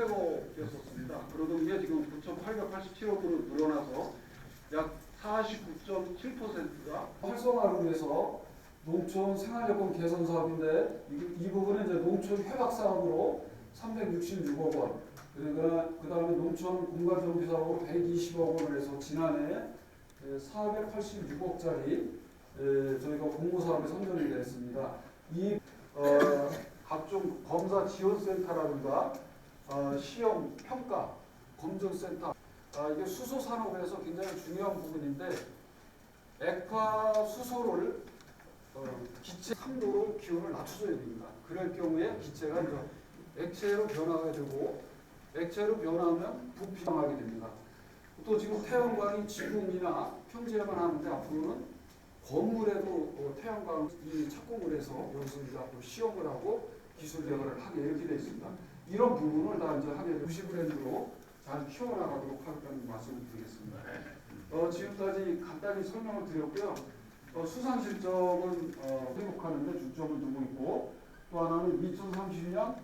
600억이었었습니다. 그러던 게 지금 9,887억으로 늘어나서 약 49.7%가 활성화를 위해서 농촌 생활여건 개선 사업인데 이, 이 부분은 이제 농촌 회박 사업으로 366억 원, 그러니까 그 다음에 농촌 공간 정비 사업으로 120억 원을 해서 지난해 486억짜리 저희가 공모 사업에 선정이 됐습니다. 이 어, 각종 검사 지원센터라든가 어, 시험 평가 검증센터 아, 이게 수소 산업에서 굉장히 중요한 부분인데 액화 수소를 어, 기체 3도로 기온을 낮춰줘야 됩니다. 그럴 경우에 기체가 이제 액체로 변화가 되고 액체로 변하면 부피하게 됩니다. 또 지금 태양광이 지붕이나 평지에만 하는데 앞으로는 건물에도 어, 태양광이 착공을 해서 여기서 이제 앞으로 시험을 하고 기술 개발을 하게 이렇게 되어 있습니다. 이런 부분을 다 이제 하게 무시 브랜드로 잘 키워나가도록 하겠다는 말씀을 드리겠습니다. 어, 지금까지 간단히 설명을 드렸고요. 어, 수상 실적은 어, 회복하는 데 중점을 두고 있고 또 하나는 2030년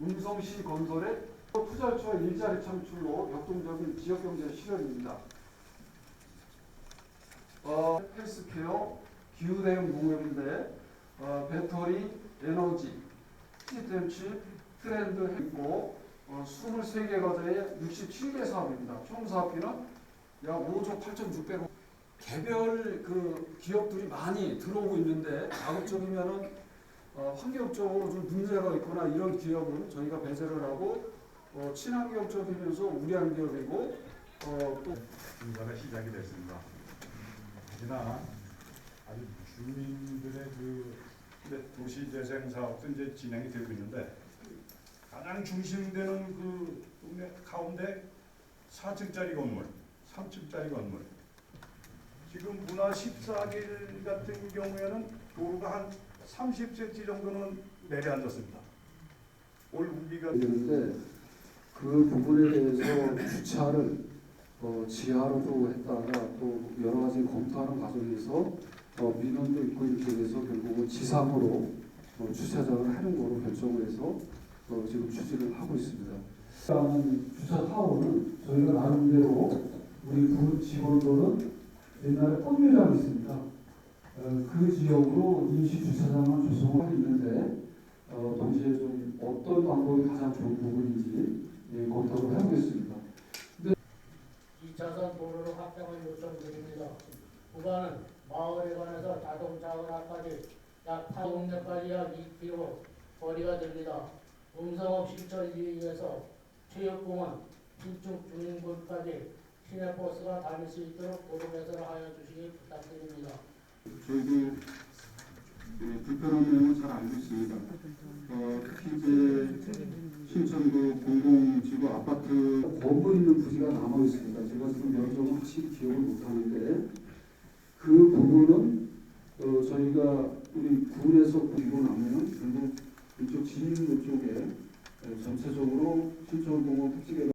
음성시 건설의 투자 유치와 일자리 창출로 역동적인 지역 경제 실현입니다. 어, 헬스케어, 기후 대응 공업인데 어, 배터리, 에너지, 시스템 칩, 트렌드 있고 어, 23개 과제에 67개 사업입니다. 총 사업비는 약 5조 8,600억. 개별 그 기업들이 많이 들어오고 있는데 자국적이면은 어, 환경적으로 좀 문제가 있거나 이런 기업은 저희가 배제를 하고 어, 친환경 쪽이면서 우량 기업이고 어, 또 인사가 시작이 됐습니다. 하지만 아주 주민들의 그 도시 재생 사업도 이제 진행이 되고 있는데 가장 중심되는 그 동네 가운데 4층짜리 건물, 3층짜리 건물. 지금 문화 14길 같은 경우에는 도로가 한 30cm 정도는 내려앉았습니다. 올 우기가 되는데 그 부분에 대해서 주차를 어, 지하로도 했다가 또 여러 가지 검토하는 과정에서 어, 민원도 있고 이렇게 돼서 결국은 지상으로 어, 주차장을 하는 거로 결정을 해서 어, 지금 추진을 하고 있습니다. 라는 주차 타워는 저희가 나름대로 우리 부 직원들은 옛날에 꽃미라고 있습니다. 어, 그 지역으로 임시 주차장을 조성을 하고 있는데 어, 동시에 좀 어떤 방법이 가장 좋은 부분인지 예, 검토를 해보겠습니다. 2차선 도로로 확장을 요청드립니다. 구간은 마을에 관해서 자동차 은하까지 약 4동네까지 약 2km 거리가 됩니다. 음성업 실천 이익에서 체육공원, 신축 주민분까지 시내버스가 다닐 수 있도록 도로 개선을 하여 주시기 부탁드립니다. 저희도 예, 불편한 내용을 잘 알고 있습니다. 어, 특히 이제 신천구 공공지구 아파트 거부 있는 부지가 남아 있습니다. 제가 지금 면적은 확실히 기억을 못하는데 그 부분은 어, 저희가 우리 군에서 보고 나면 결국 이쪽 진입로 쪽에 에, 전체적으로 신천공원 특집에